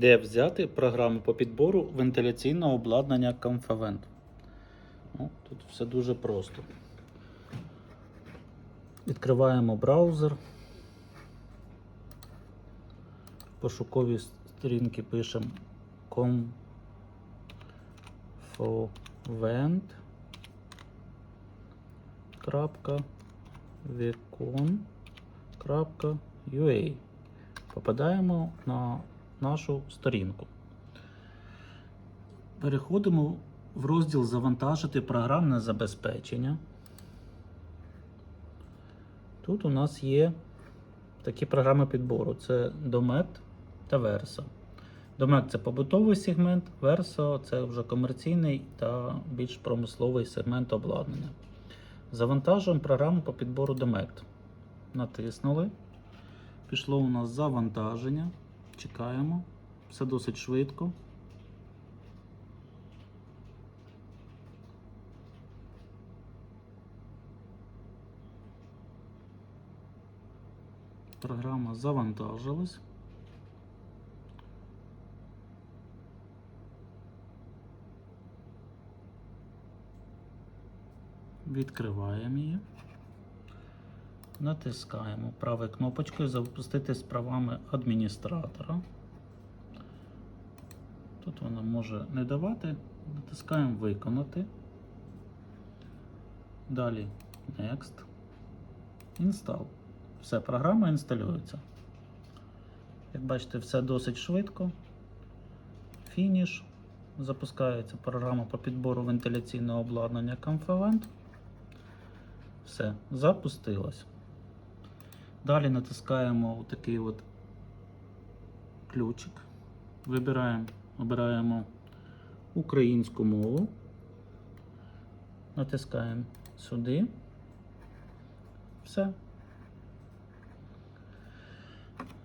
Де взяти програму по підбору вентиляційного обладнання Comfavent? Ну, тут все дуже просто. Відкриваємо браузер. В пошуковій сторінки пишемо Comfavent. Попадаємо на нашу сторінку. Переходимо в розділ Завантажити програмне забезпечення. Тут у нас є такі програми підбору: це Domet та Verso. Domet це побутовий сегмент, Verso це вже комерційний та більш промисловий сегмент обладнання. Завантажуємо програму по підбору Domect. Натиснули. Пішло у нас завантаження. Чекаємо. Все досить швидко. Програма завантажилась. Відкриваємо її. Натискаємо правою кнопочкою запустити з правами адміністратора. Тут вона може не давати. Натискаємо Виконати. Далі Next. Install. Все, програма інсталюється. Як бачите, все досить швидко. Фініш. Запускається програма по підбору вентиляційного обладнання Comfavent. Все, запустилось. Далі натискаємо такий от ключик. Вибираємо, обираємо українську мову. Натискаємо сюди. Все.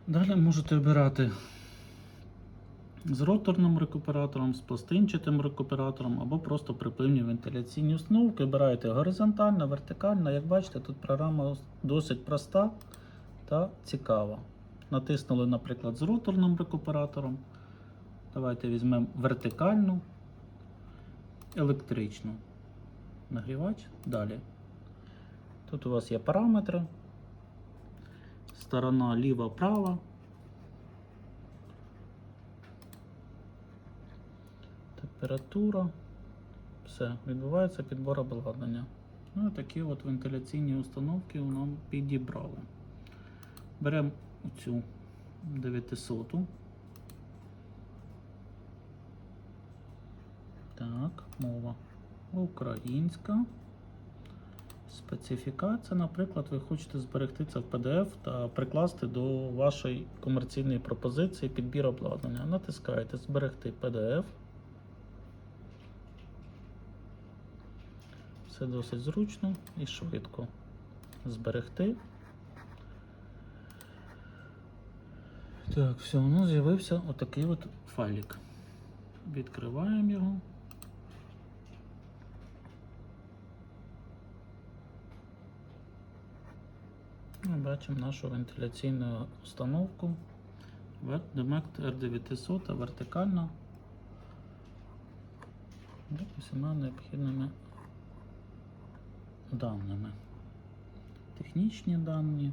Далі можете обирати з роторним рекуператором, з пластинчатим рекуператором або просто припливні вентиляційні установки. Обираєте горизонтально, вертикально. Як бачите, тут програма досить проста та цікава. Натиснули, наприклад, з роторним рекуператором. Давайте візьмемо вертикальну, електричну. Нагрівач. Далі. Тут у вас є параметри. Сторона ліва-права. Температура. Все, відбувається підбор обладнання. Ну і такі от вентиляційні установки нам підібрали. Беремо цю 900. Так, мова українська. Специфікація, наприклад, ви хочете зберегти це в PDF та прикласти до вашої комерційної пропозиції підбір обладнання. Натискаєте Зберегти PDF. Все досить зручно і швидко. Зберегти. Так, все, у нас з'явився отакий от файлик. Відкриваємо його. Ми бачимо нашу вентиляційну установку Demect R900 вертикальна з усіма необхідними даними. Технічні дані.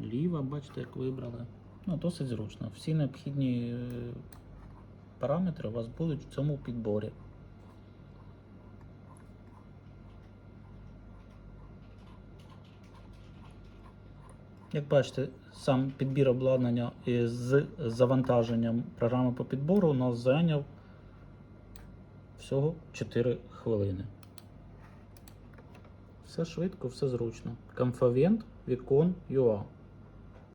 Ліва, бачите, як вибрали. Ну, досить зручно. Всі необхідні е, параметри у вас будуть в цьому підборі. Як бачите, сам підбір обладнання з завантаженням програми по підбору у нас зайняв всього 4 хвилини. Все швидко, все зручно. Comfavent Vicon UA.